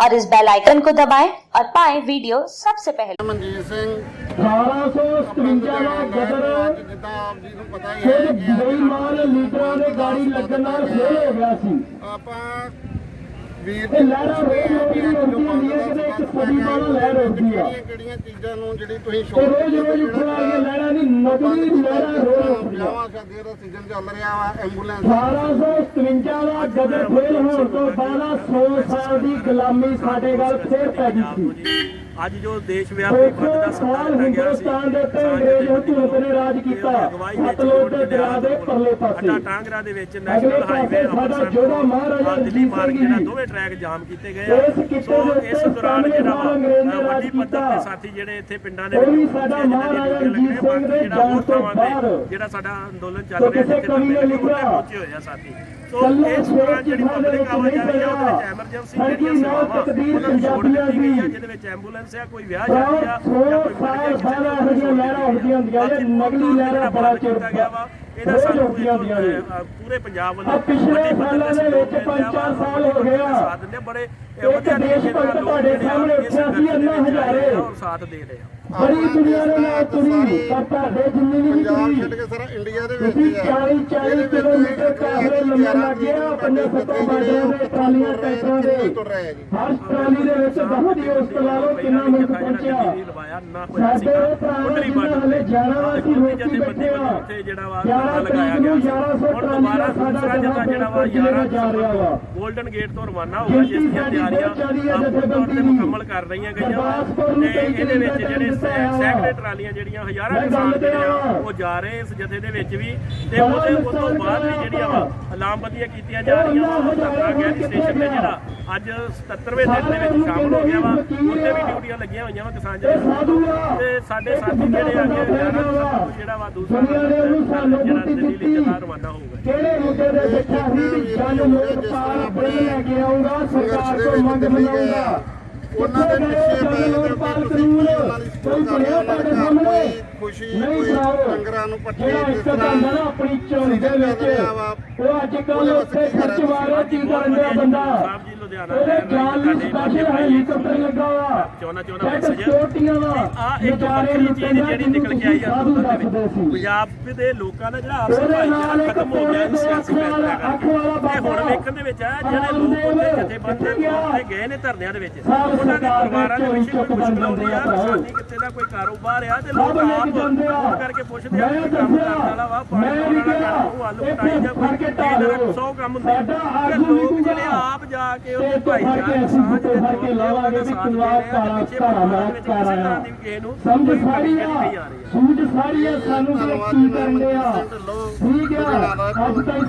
और इस bell icon को दबाएं और पाएं वीडियो सबसे पहले ਮਨਜੀਤ ਸਿੰਘ 1857 ਦਾ ਗਦਰ ਅੱਜ ਜਿੱਦਾਂ ਆਪ ਜੀ ਨੂੰ ਪਤਾ ਹੀ ਹੈ ਫਿਰ ਕਿ ਬੇਈਮਾਨ ਲੀਡਰਾਂ ਦੇ ਗਾੜੀ ਲੱਗਣ ਨਾਲ ਫੇਲ ਹੋ ਗਿਆ ਸੀ ਆਪਾਂ ਵੀਰ ਰੋਜ਼ ਹੀ ਹੁੰਦੀਆਂ ਹੁੰਦੀਆਂ ਕਿਤੇ ਇੱਕ ਸਦੀ ਬਾਅਦ ਲਹਿਰ ਹੁੰਦੀ ਆ ਕਿਹੜੀਆਂ ਚੀਜ਼ਾਂ ਨੂੰ ਜਿਹੜੀ ਤੁਸੀਂ ਸ਼ੌਕ ਰੋਜ਼ ਰੋਜ਼ ਉੱਠਣ ਵਾਲੀਆਂ ਲਹਿਰਾਂ ਨਹੀਂ ਨਕਲੀ ਲਹਿਰਾਂ ਰੋਜ਼ ਉੱਠਦੀਆਂ ਵਿਆਹਾਂ ਸ਼ਾਦੀਆਂ ਦਾ ਸੀਜ਼ਨ ਚੱਲ ਰਿਹਾ ਵਾ ਐਂਬੂਲੈਂਸ 1857 ਦਾ ਗਦਰ ਫੇਲ ਹੋਣ ਤੋਂ ਬਾਅਦ 100 ਸਾਲ ਦੀ ਗੁਲਾਮੀ ਸਾਡੇ ਗੱਲ ਫੇਰ ਪੈ ਗਈ ਸੀ। ਅੱਜ ਜੋ ਦੇਸ਼ ਵਿਆਪੀ ਬੰਦ ਦਾ ਸੱਦਾ ਦਿੱਤਾ ਗਿਆ ਸੀ ਹਿੰਦੁਸਤਾਨ ਦੇ ਉੱਤੇ ਅੰਗਰੇਜ਼ ਨੇ ਰਾਜ ਕੀਤਾ। ਸਤਲੁਜ ਦੇ ਦਰਿਆ ਦੇ ਪਰਲੇ ਪਾਸੇ। ਟਾਂਗਰਾ ਦੇ ਵਿੱਚ ਨੈਸ਼ਨਲ ਹਾਈਵੇ ਅੰਮ੍ਰਿਤਸਰ ਜਿਹੜਾ ਮਹਾਰਾਜਾ ਦਿੱਲੀ ਮਾਰਗ ਜਿਹੜਾ। ਦੋਵੇਂ ਟਰੈਕ ਜਾਮ ਕੀਤੇ ਗਏ ਆ। ਸੋ ਇਸ ਦੌਰਾਨ ਜਿਹੜਾ ਵੱਡੀ ਪੱਧਰ। ਤੇ ਸਾਥੀ ਜਿਹੜੇ ਇੱਥੇ ਪਿੰਡਾਂ ਦੇ ਵਿੱਚ ਸਾਡਾ ਮਹਾਰਾਜਾ ਰਣਜੀਤ ਸਿੰਘ ਦੇ ਜਾਣ ਤੋਂ ਬਾਅਦ। ਜਿਹੜਾ ਸਾਡਾ ਅੰਦੋਲਨ ਚੱਲ ਰਿਹਾ ਜਿੱਥੇ ਕਵੀ ਨੇ ਬੰਦੇ ਲਿਖਿਆ, ਪਹੁੰਚੇ ਹੋਏ ਆ ਸਾਥੀ। ਸੋ ਇਸ ਦੌਰਾਨ ਜਿਹੜੀ ਪਬਲਿਕ ਆਵਾਜਾਈ ਆ ਉਹਦੇ ਵਿੱਚ ਐਮਰਜੈਂਸੀ ਜਿਹੜੀਆਂ ਸੇਵਾਵਾਂ ਉਹਨਾਂ ਨੂੰ ਛੋੜ ਪੰਜਾਬੀਆਂ ਦਿੱਤੀ ਗਈ ਆ ਦੀ। ਜਿਹਦੇ ਵਿੱਚ ਐਂਬੂਲੈਂਸ ਆ ਕੋਈ ਵਿਆਹ ਸ਼ਾਦੀ ਆ ਜਾਂ ਕੋਈ ਮਰ ਗਿਆ ਜੇ ਨਕਲੀ ਲਹਿਰਾਂ ਬੜਾ ਚਿਰ ਗਿਆ ਵਾ ਇਹਦਾ ਸਾਨੂੰ ਪੂਰੇ ਪੰਜਾਬ ਵੱਲੋਂ ਪਿਛਲੇ ਸਾਲਾਂ ਦੇ ਵਿੱਚ ਸਹਿਯੋਗ ਪੰਜ ਮਿਲਿਆ ਚਾਰ ਵਾ। ਸਾਲ ਹੋ ਗਏ ਆ। ਸਾਥ ਦਿੰਦੇ ਬੜੇ ਵਧੀਆ ਦੇਸ਼ ਤਰੀਕੇ ਨਾਲ ਭਗਤ ਲੋਕ ਤੁਹਾਡੇ ਜਿਹੜੇ ਆ, ਸਾਹਮਣੇ ਇਸ ਉੱਠਿਆ ਸੀ, ਸੰਘਰਸ਼ ਦੇ ਵਿੱਚ ਹਜ਼ਾਰੇ। ਸਾਥ ਦੇ ਰਹੇ ਆ ਬੜੀ ਦੁਨੀਆ ਦੇ ਨਾਲ ਤੁਰੀ ਪਰ ਤੁਹਾਡੇ ਜਿੰਨੀ ਵੀ ਪੰਜਾਬ ਛੱਡ ਤੁਰੀ ਕੇ ਸਾਰਾ ਇੰਡੀਆ ਦੇ ਵਿੱਚ ਹੀ ਆ। 40 40 ਕਿਲੋਮੀਟਰ ਕਾਫਲੇ ਲੰਮੇ ਲੱਗੇ ਆ ਪੰਜ ਸੱਤਾਂ ਬਾਜਿਆਂ ਦੇ ਟਰਾਲੀਆਂ ਟਰੈਕਟਰਾਂ ਦੇ ਹਰ ਟਰਾਲੀ ਦੇ ਵਿੱਚ ਬਹੁਤ ਹੀ ਉਸ ਤੋਂ ਲਾ ਲਓ ਕਿੰਨਾ ਮੁਲਕ ਪਹੁੰਚਿਆ ਲਵਾਇਆ ਨਾ ਹੋਇਆ ਭਰਾ ਕੁੰਡਲੀ ਬਾਰਡਰ ਹਲੇ 11 ਵਾਰ ਸੀ ਰੋਕੀ ਜਥੇਬੰਦੀ ਵੱਲੋਂ ਉੱਥੇ ਜਿਹੜਾ ਵਾ 11 ਲਗਾਇਆ ਗਿਆ। ਨੂੰ ਸੀ 1100 ਹੁਣ ਦੁਬਾਰਾ ਦੂਸਰਾ ਜਥਾ ਜਿਹੜਾ ਵਾ ਜ਼ਿਲ੍ਹੇ 11 ਜਾ ਰਿਹਾ ਵਾ? ਗੋਲਡਨ ਗੇਟ ਤੋਂ ਰਵਾਨਾ ਹੋਊਗਾ ਜਿਸ ਦੀਆਂ ਤਿਆਰੀਆਂ ਆਪ ਤੌਰ ਤੇ। ਮੁਕੰਮਲ ਕਰ ਰਹੀਆਂ ਗਈਆਂ। ਨੂੰ ਤੇ ਇਹਦੇ ਵਿੱਚ ਜਿਹੜੇ। ਸੈਂਕੜੇ ਟਰਾਲੀਆਂ ਜਿਹੜੀਆਂ ਹਜ਼ਾਰਾਂ ਕਿਸਾਨ ਤੇ ਜਿਹੜੇ ਆ। ਉਹ ਜਾ ਰਹੇ ਇਸ ਜਥੇ ਦੇ ਵਿੱਚ ਵੀ। ਤੇ ਉਹਦੇ ਉਸ ਤੋਂ ਬਾਅਦ ਵੀ ਜਿਹੜੀਆਂ ਵਾ ਲਾਮਬੰਦੀਆਂ ਕੀਤੀਆਂ ਜਾ ਰਹੀਆਂ ਵਾ ਧਰਨਾ ਗੈਸ ਸਟੇਸ਼ਨ ਤੇ ਜਿਹੜਾ। ਅੱਜ 77ਵੇਂ ਦਿਨ ਦੇ ਵਿੱਚ ਸ਼ਾਮਲ ਹੋ ਗਿਆ ਵਾ। ਉੱਥੇ ਵੀ ਡਿਊਟੀਆਂ ਲੱਗੀਆਂ ਹੋਈਆਂ ਵਾ ਕਿਸਾਨ ਆ। ਤੇ ਸਾਡੇ ਸਾਥੀ ਜਿਹੜੇ ਆ ਕਿ 11 ਦਸੰਬਰ ਨੂੰ ਜਿਹੜਾ ਵਾ ਦੂਸਰਾ ਜਿਹੜਾ ਗੁੱਟੀ ਦਿੱਲੀ ਲਈ ਦਿੱਤੀ। ਜਥਾ ਰਵਾਨਾ ਹੋਊਗਾ। ਕਿਹੜੇ ਮੁੱਦੇ ਦੇ ਬੈਠਾ ਸੀ? ਵੀ ਜਨ ਲੋਕ ਪਾਰ ਬਿੱਲ ਲੈ ਕੇ ਆਉਂਗਾ ਸਰਕਾਰ ਤੋਂ ਵਿੱਚ ਮੰਗ ਆ। ਉਹਨਾਂ ਦੇ ਪਿੱਛੇ ਪੈ ਤੁਸੀਂ ਕੀ ਉਹਨਾਂ ਦੀ ਸਪੋਰਟ ਕਰ ਰਹੇ ਹੋ ਖੁਸ਼ੀ ਕੋਈ ਡੰਗਰਾਂ ਨੂੰ ਪੱਠੇ ਜਿਹੜਾ ਜਿਸ ਇੱਕ ਤਾਂ ਹੁੰਦਾ ਤਰ੍ਹਾਂ ਨਾ ਆਪਣੀ ਝੋਲੀ ਦੇ ਵਿੱਚ ਉਹ ਅੱਜ ਕੱਲ ਉੱਥੇ ਖਰਚ ਵਾਰੇ ਕੀ ਕਰਨ ਡਿਆ ਬੰਦਾ? ਲੁਧਿਆਣਾ ਸਾਡੇ ਹੈਲੀਕਾਪਟਰ ਲੱਗਾ ਵਾ ਆ ਇੱਕ ਵੱਖਰੀ ਚੀਜ਼ ਜਿਹੜੀ ਨਿਕਲ ਕੇ ਆਈ ਆ ਦੇ ਪੰਜਾਬ ਦੇ ਲੋਕਾਂ ਦਾ ਜਿਹੜਾ ਆਪਸੀ ਭਾਈਚਾਰਾ ਖਤਮ ਹੋ ਗਿਆ ਸਿਆਸੀ ਕਰਕੇ। ਤੇ ਹੁਣ ਦੇ ਵਿੱਚ ਆ ਜਿਹੜੇ ਲੋਕ ਉੱਥੇ ਜਥੇਬੰਦ ਦੇ ਤੌਰ ਤੇ ਗਏ ਨੇ ਧਰਨਿਆਂ ਦੇ ਵਿੱਚ। ਉਹਨਾਂ ਦੇ ਦੇ ਪਰਿਵਾਰਾਂ ਦੇ ਵਿੱਚ ਕੋਈ ਮੁਸ਼ਕਲ ਆਉਂਦੀ ਆ ਆ ਸਾਡੀ ਕਿਤੇ ਦਾ ਕੋਈ ਕਾਰੋਬਾਰ ਆ ਤੇ ਲੋਕ ਆਪ ਆ। ਫੋਨ ਕਰਕੇ ਪੁੱਛਦੇ ਆ ਮੈਂ ਕਿ ਕੰਮ ਕਰਨ ਵਾਲਾ ਵਾ ਪਾਣੀ ਵਾਲਾ ਕਿਹਾ, ਕਰ ਉਹ ਆਲੂ ਪਟਾਈ ਜਾਂ ਕੋਈ ਢਾਲੋ। 100 ਕੰਮ ਹੁੰਦੇ ਸਾਡਾ ਆ। ਤੇ ਆਗੂ ਲੋਕ। ਜਿਹੜੇ ਆਪ ਜਾ ਕੇ ਤੇ ਉਹ ਤੋਂ ਫੜ ਕੇ ਭਾਈਚਾਰੇ ਸਾਂਝ ਦੇ ਫੜ ਕੇ ਲਾਵਾਂਗੇ ਵੀ ਸਾਥ ਦੇ ਰਹੇ ਆ ਤੇ ਪਿੱਛੇ ਪਰਿਵਾਰ ਵਿੱਚ ਕਿਸੇ ਤਰ੍ਹਾਂ ਆ। ਦੀ ਵੀ ਕਿਸੇ ਨੂੰ ਸਮਝ ਸਾਰੀ ਆ। ਆ ਸੂਝ ਸਾਰੀ ਆ ਸਾਨੂੰ ਕੀ ਕਰਨ ਢਿੱਲੋਂ, ਠੀਕ ਆ। ਦਾ ਅੱਜ ਤਾਈਂ